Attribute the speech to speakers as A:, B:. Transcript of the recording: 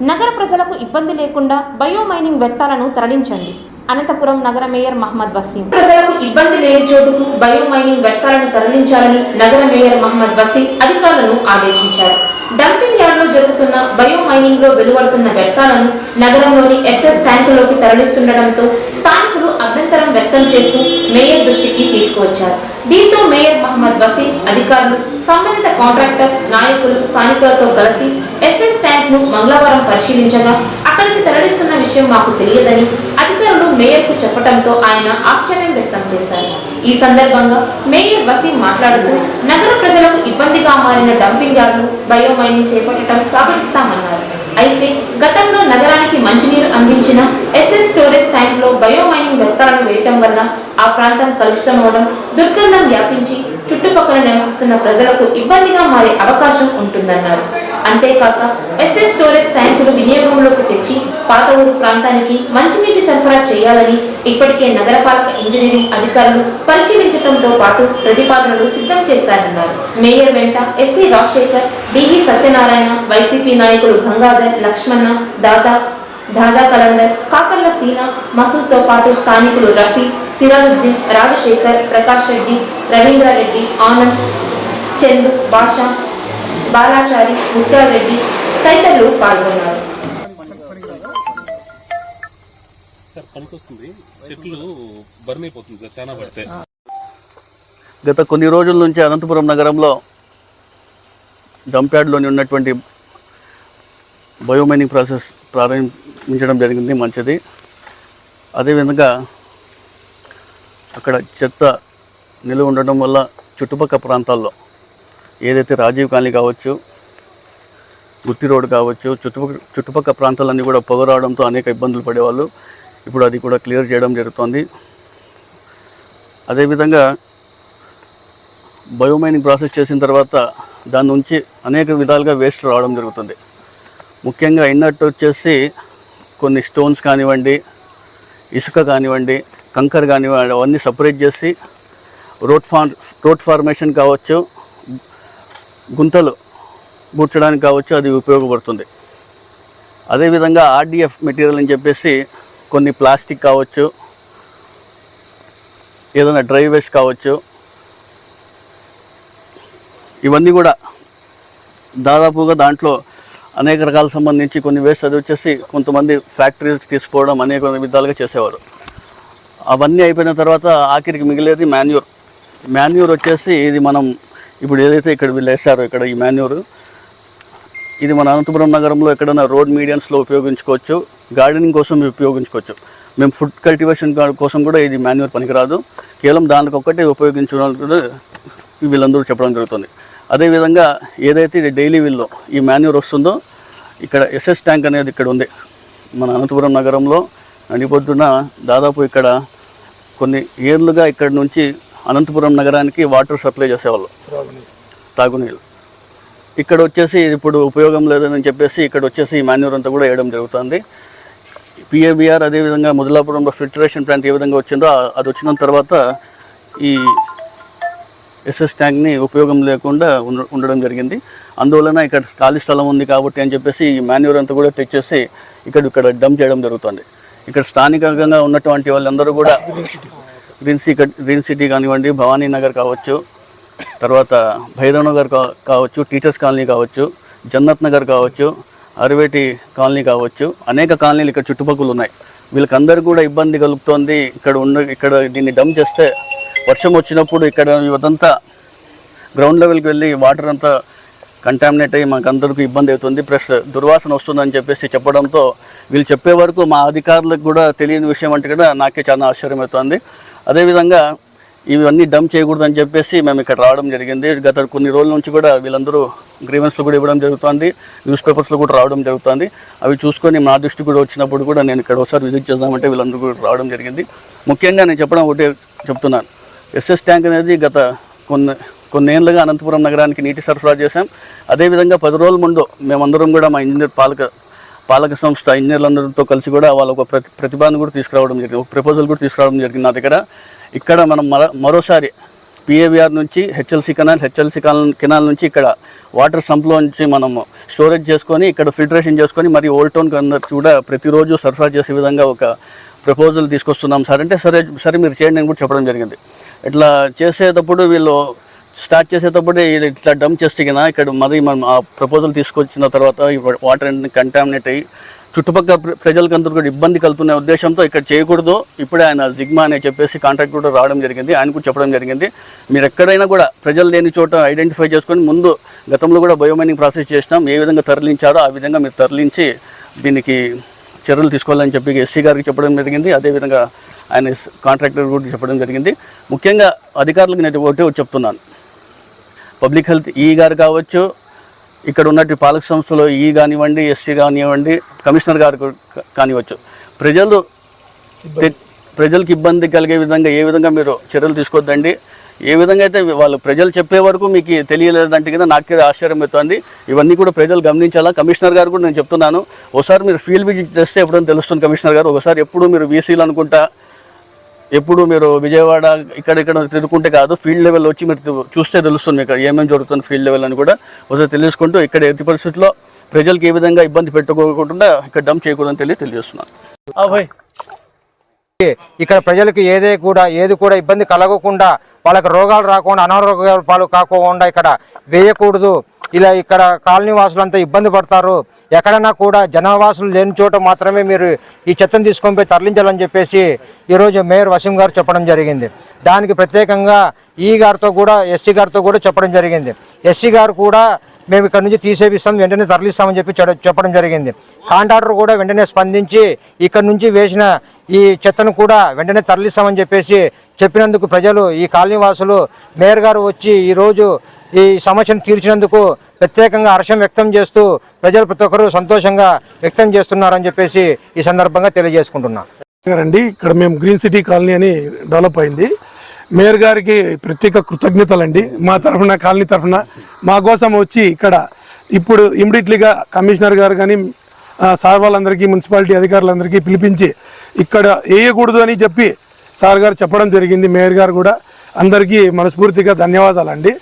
A: నగర ప్రజలకు ఇబ్బంది లేకుండా బయో మైనింగ్ వ్యర్థాలను తరలించండి. అనంతపురం నగర మేయర్ మహమ్మద్ వసీం. ప్రజలకు ఇబ్బంది లేని చోటుకు బయో మైనింగ్ వ్యర్థాలను తరలించాలని నగర మేయర్ మహమ్మద్ వసీం అధికారులను ఆదేశించారు. డంపింగ్ యార్డ్లో జరుగుతున్న బయో మైనింగ్లో వెలువడుతున్న వ్యర్థాలను నగరంలోని ఎస్ఎస్ ట్యాంకులోకి తరలిస్తుండటంతో స్థానికులు అభ్యంతరం వ్యక్తం చేస్తూ మేయర్ దృష్టికి తీసుకువచ్చారు. దీంతో మేయర్ మహమ్మద్ వసీం అధికారులు సంబంధిత కాంట్రాక్టర్ నాయకులు స్థానికులతో కలిసి ఎస్ఎస్ ను మంగళవారం పరిశీలించగా అక్కడికి తరలిస్తున్న విషయం మాకు తెలియదని అధికారులు మేయర్కు చెప్పడంతో ఆయన ఆశ్చర్యం వ్యక్తం చేశారు. ఈ సందర్భంగా మేయర్ వసీం మాట్లాడుతూ నగర ప్రజలకు ఇబ్బందిగా మారిన డంపింగ్ యార్డులు బయో మైనింగ్ చేపట్టడం స్వాగతిస్తామన్నారు. అయితే గతంలో నగరానికి మంచినీరు అందించిన ఎస్ఎస్ స్టోరేజ్ ట్యాంక్లో బయోమైనింగ్ బయో మైనింగ్ వ్యర్థాలను వేయటం వల్ల ఆ ప్రాంతం కలుషితం అవడం దుర్గంధం వ్యాపించి చుట్టుపక్కల నివసిస్తున్న ప్రజలకు ఇబ్బందిగా మారే అవకాశం ఉంటుందన్నారు. అంతేకాక ఎస్ఎస్ స్టోరేజ్ ట్యాంకులు వినియోగంలోకి తెచ్చి పాత ఊరు ప్రాంతానికి మంచినీటి సరఫరా చేయాలని ఇప్పటికే నగరపాలక ఇంజనీరింగ్ అధికారులు పరిశీలించడంతో పాటు ప్రతిపాదనలు సిద్ధం చేశారన్నారు. మేయర్ వెంట SC Rajasekhar DV Satyanarayana YCP నాయకులు గంగాధర్ లక్ష్మణ దాదా దాదా కలందర్ కాకర్ల సీన మసూద్తో పాటు స్థానికులు రఫీ సిరాజుద్దీన్ రాజశేఖర్ ప్రకాష్ రెడ్డి రవీంద్రారెడ్డి ఆనంద్ చందు బాషా బాలాచారి ముత్యారెడ్డి తదితరులు పాల్గొన్నారు.
B: సార్ పనికొస్తుంది. చెట్లు బర్న్ అయిపోతుంది సార్ చాలా పడితే.
C: గత కొన్ని రోజుల నుంచి అనంతపురం నగరంలో డంప్యార్డ్లోని ఉన్నటువంటి బయోమైనింగ్ ప్రాసెస్ ప్రారంభించడం జరిగింది మంచిది. అదేవిధంగా అక్కడ చెత్త నిలువ ఉండడం వల్ల చుట్టుపక్కల ప్రాంతాల్లో ఏదైతే రాజీవ్ కాలనీ కావచ్చు గుత్తి రోడ్ కావచ్చు చుట్టుపక్కల చుట్టుపక్కల ప్రాంతాలన్నీ కూడా పొగ రావడంతో అనేక ఇబ్బందులు పడేవాళ్ళు. ఇప్పుడు అది కూడా క్లియర్ చేయడం జరుగుతోంది. అదేవిధంగా బయోమైనింగ్ ప్రాసెస్ చేసిన తర్వాత దాని నుంచి అనేక విధాలుగా వేస్ట్ రావడం జరుగుతుంది. ముఖ్యంగా ఇన్నట్టు వచ్చేసి కొన్ని స్టోన్స్ కానివ్వండి ఇసుక కానివ్వండి కంకర్ కానివ్వండి అవన్నీ సపరేట్ చేసి రోడ్ ఫార్ రోడ్ ఫార్మేషన్ కావచ్చు గుంతలు గుర్చడానికి కావచ్చు అది ఉపయోగపడుతుంది. అదేవిధంగా ఆర్డిఎఫ్ మెటీరియల్ అని చెప్పేసి కొన్ని ప్లాస్టిక్ కావచ్చు ఏదైనా డ్రై వేస్ట్ కావచ్చు ఇవన్నీ కూడా దాదాపుగా దాంట్లో అనేక రకాల సంబంధించి కొన్ని వేస్ట్ అది వచ్చేసి కొంతమంది ఫ్యాక్టరీస్ తీసుకోవడం అనేక విధాలుగా చేసేవారు. అవన్నీ అయిపోయిన తర్వాత ఆఖరికి మిగిలేది మాన్యూర్. మాన్యూర్ వచ్చేసి ఇది మనం ఇప్పుడు ఏదైతే ఇక్కడ వీళ్ళు వేస్తారో ఇక్కడ ఈ మాన్యూర్ ఇది మన అనంతపురం నగరంలో ఎక్కడైనా రోడ్ మీడియన్స్లో ఉపయోగించుకోవచ్చు గార్డెనింగ్ కోసం ఉపయోగించుకోవచ్చు. మేము ఫుడ్ కల్టివేషన్ కోసం కూడా ఇది మాన్యూర్ పనికిరాదు. కేవలం దానికి ఒక్కటే ఉపయోగించడం కూడా వీళ్ళందరూ చెప్పడం జరుగుతుంది. అదేవిధంగా ఏదైతే ఇది డైలీ వీల్లో ఈ మాన్యూర్ వస్తుందో ఇక్కడ ఎస్ఎస్ ట్యాంక్ అనేది ఇక్కడ ఉంది. మన అనంతపురం నగరంలో నడిపొద్దున దాదాపు ఇక్కడ కొన్ని ఏర్లుగా ఇక్కడ నుంచి అనంతపురం నగరానికి వాటర్ సప్లై చేసేవాళ్ళు. తాగునీళ్ళు ఇక్కడ వచ్చేసి ఇప్పుడు ఉపయోగం లేదని చెప్పేసి ఇక్కడ వచ్చేసి ఈ మాన్యూర్ అంతా కూడా వేయడం జరుగుతుంది. పిఏబిఆర్ అదేవిధంగా ముదలాపురంలో ఫిల్టరేషన్ ప్లాంట్ ఏ విధంగా వచ్చిందో అది వచ్చిన తర్వాత ఈ ఎస్ఎస్ ట్యాంక్ని ఉపయోగం లేకుండా ఉండ- ఉండడం జరిగింది. అందువలన ఇక్కడ ఖాళీ స్థలం ఉంది కాబట్టి అని చెప్పేసి ఈ మాన్యూర్ అంతా కూడా తెచ్చేసి ఇక్కడ ఇక్కడ డంప్ చేయడం జరుగుతుంది. ఇక్కడ స్థానికంగా ఉన్నటువంటి వాళ్ళందరూ కూడా గ్రీన్ సిటీ గ్రీన్ సిటీ కానివ్వండి భవానీ నగర్ కావచ్చు తర్వాత భైరవ్ నగర్ కా- కావచ్చు టీచర్స్ కాలనీ కావచ్చు జన్నత్ నగర్ కావచ్చు అరవేటి కాలనీ కావచ్చు అనేక కాలనీలు ఇక్కడ చుట్టుపక్కల ఉన్నాయి. వీళ్ళకందరూ కూడా ఇబ్బంది కలుగుతోంది. ఇక్కడ ఉన్న ఇక్కడ దీన్ని డమ్ చేస్తే వర్షం వచ్చినప్పుడు ఇక్కడ ఇదంతా గ్రౌండ్ లెవెల్కి వెళ్ళి వాటర్ అంతా కంటామినేట్ అయ్యి మాకు అందరికీ ఇబ్బంది అవుతుంది. ప్లస్ దుర్వాసన వస్తుందని చెప్పేసి చెప్పడంతో వీళ్ళు చెప్పే వరకు మా అధికారులకు కూడా తెలియని విషయం అంటే కూడా నాకే చాలా ఆశ్చర్యం అవుతుంది. అదేవిధంగా ఇవన్నీ డంప్ చేయకూడదని చెప్పేసి మేము ఇక్కడ రావడం జరిగింది. గత కొన్ని రోజుల నుంచి కూడా వీళ్ళందరూ గ్రీవెన్స్లు కూడా ఇవ్వడం జరుగుతుంది. న్యూస్ పేపర్స్లో కూడా రావడం జరుగుతుంది. అవి చూసుకొని మా దృష్టి కూడా వచ్చినప్పుడు కూడా నేను ఇక్కడ ఒకసారి విజిట్ చేద్దామంటే వీళ్ళందరూ కూడా రావడం జరిగింది. ముఖ్యంగా నేను చెప్పడం ఒకటే చెప్తున్నాను. ఎస్ఎస్ ట్యాంక్ అనేది గత కొన్ని కొన్నేళ్ళుగా అనంతపురం నగరానికి నీటి సరఫరా చేశాం. అదేవిధంగా పది రోజుల ముందు మేమందరం కూడా మా ఇంజనీర్ పాలక పాలక సంస్థ ఇంజనీర్లందరితో కలిసి కూడా వాళ్ళ ఒక ప్రతి ప్రతిపాదన కూడా తీసుకురావడం జరిగింది. ఒక ప్రపోజల్ కూడా తీసుకురావడం జరిగింది నా దగ్గర. ఇక్కడ మనం మర మరోసారి పిఏవిఆర్ నుంచి హెచ్ఎల్సి కెనాల్ హెచ్ఎల్సి కెనాల్ నుంచి ఇక్కడ వాటర్ సంప్లో నుంచి మనము స్టోరేజ్ చేసుకొని ఇక్కడ ఫిల్టరేషన్ చేసుకొని మరి ఓల్డ్ టౌన్ అందరికి కూడా ప్రతిరోజు సరఫరా చేసే విధంగా ఒక ప్రపోజల్ తీసుకొస్తున్నాం సార్. అంటే సరే సరే మీరు చేయండి అని కూడా చెప్పడం జరిగింది. ఇట్లా చేసేటప్పుడు వీళ్ళు స్టార్ట్ చేసేటప్పుడు ఇది ఇట్లా డంప్ చేస్తే కదా ఇక్కడ మరి మనం ఆ ప్రపోజల్ తీసుకొచ్చిన తర్వాత వాటర్ అన్ని కంటామినేట్ అయ్యి చుట్టుపక్కల ప్రజలకు అందరూ కూడా ఇబ్బంది కలుగుతున్న ఉద్దేశంతో ఇక్కడ చేయకూడదు. ఇప్పుడే ఆయన జిగ్మా అని చెప్పేసి కాంట్రాక్ట్ కూడా రావడం జరిగింది. ఆయన కూడా చెప్పడం జరిగింది. మీరు ఎక్కడైనా కూడా ప్రజలు లేని చోట ఐడెంటిఫై చేసుకొని ముందు గతంలో కూడా బయోమైనింగ్ ప్రాసెస్ చేసినాం. ఏ విధంగా తరలించారో ఆ విధంగా మీరు తరలించి దీనికి చర్యలు తీసుకోవాలని చెప్పి ఎస్సీ గారికి చెప్పడం జరిగింది. అదేవిధంగా ఆయన కాంట్రాక్టర్ కూడా చెప్పడం జరిగింది. ముఖ్యంగా అధికారులకు నేను ఒకటే ఒకటి చెప్తున్నాను. పబ్లిక్ హెల్త్ ఈ గారు కావచ్చు ఇక్కడ ఉన్నట్టు పాలక సంస్థలో ఈ కానివ్వండి ఎస్సీ కానివ్వండి కమిషనర్ గారు కానివ్వచ్చు. ప్రజలు ప్రజలకు ఇబ్బంది కలిగే విధంగా ఏ విధంగా మీరు చర్యలు తీసుకోవద్దండి? ఏ విధంగా అయితే వాళ్ళు ప్రజలు చెప్పే వరకు మీకు తెలియలేదంటే కదా నాకే ఆశ్చర్యం అవుతుంది. ఇవన్నీ కూడా ప్రజలు గమనించాలా? కమిషనర్ గారు కూడా నేను చెప్తున్నాను. ఒకసారి మీరు ఫీల్డ్ విజిట్ చేస్తే ఎప్పుడైనా తెలుస్తుంది కమిషనర్ గారు. ఒకసారి ఎప్పుడు మీరు వీసీలు అనుకుంటా ఎప్పుడు మీరు విజయవాడ ఇక్కడ తిరుగుకుంటే కాదు ఫీల్డ్ లెవెల్ వచ్చి మీరు చూస్తే తెలుస్తుంది మీకు ఏమేమి జరుగుతుంది ఫీల్డ్ లెవెల్ అని కూడా. ఒకసారి తెలుసుకుంటూ ఇక్కడ ఎట్టి పరిస్థితుల్లో ప్రజలకు ఏ విధంగా ఇబ్బంది పెట్టుకోకుండా ఇక్కడ డంప్ చేయకూడదని తెలియ తెలియజేస్తున్నాను.
D: ఇక్కడ ప్రజలకు ఏదే కూడా ఏది కూడా ఇబ్బంది కలగకుండా వాళ్ళకి రోగాలు రాకుండా అనారోగ్యాలు పాలు కాకుండా ఇక్కడ వేయకూడదు. ఇలా ఇక్కడ కాలనీ వాసులంతా ఇబ్బంది పడతారు. ఎక్కడైనా కూడా జనవాసులు లేని చోట మాత్రమే మీరు ఈ చెత్తను తీసుకొని పోయి తరలించాలని చెప్పేసి ఈరోజు మేయర్ వసీం గారు చెప్పడం జరిగింది. దానికి ప్రత్యేకంగా ఈ గారితో కూడా ఎస్సీ గారితో కూడా చెప్పడం జరిగింది. ఎస్సీ గారు కూడా మేము ఇక్కడ నుంచి తీసేపిస్తాం వెంటనే తరలిస్తామని చెప్పి చెప్పడం జరిగింది. కాంట్రాక్టర్ కూడా వెంటనే స్పందించి ఇక్కడ నుంచి వేసిన ఈ చెత్తను కూడా వెంటనే తరలిస్తామని చెప్పేసి చెప్పినందుకు ప్రజలు ఈ కాలనీ వాసులు మేయర్ గారు వచ్చి ఈరోజు ఈ సమస్యను తీర్చినందుకు ప్రత్యేకంగా హర్షం వ్యక్తం చేస్తూ ప్రజలు ప్రతి ఒక్కరూ సంతోషంగా వ్యక్తం చేస్తున్నారని చెప్పేసి ఈ సందర్భంగా తెలియజేసుకుంటున్నాను
E: అండి ఇక్కడ మేము గ్రీన్ సిటీ కాలనీ అని డెవలప్ అయింది. మేయర్ గారికి ప్రత్యేక కృతజ్ఞతలండి. మా తరఫున కాలనీ తరఫున మా కోసం వచ్చి ఇక్కడ ఇప్పుడు ఇమ్మీడియట్లీగా కమిషనర్ గారు కానీ సార్ వాళ్ళందరికీ మున్సిపాలిటీ అధికారులందరికీ పిలిపించి ఇక్కడ వేయకూడదు అని చెప్పి సార్ గారు చెప్పడం జరిగింది. మేయర్ గారు కూడా అందరికీ మనస్ఫూర్తిగా ధన్యవాదాలండి.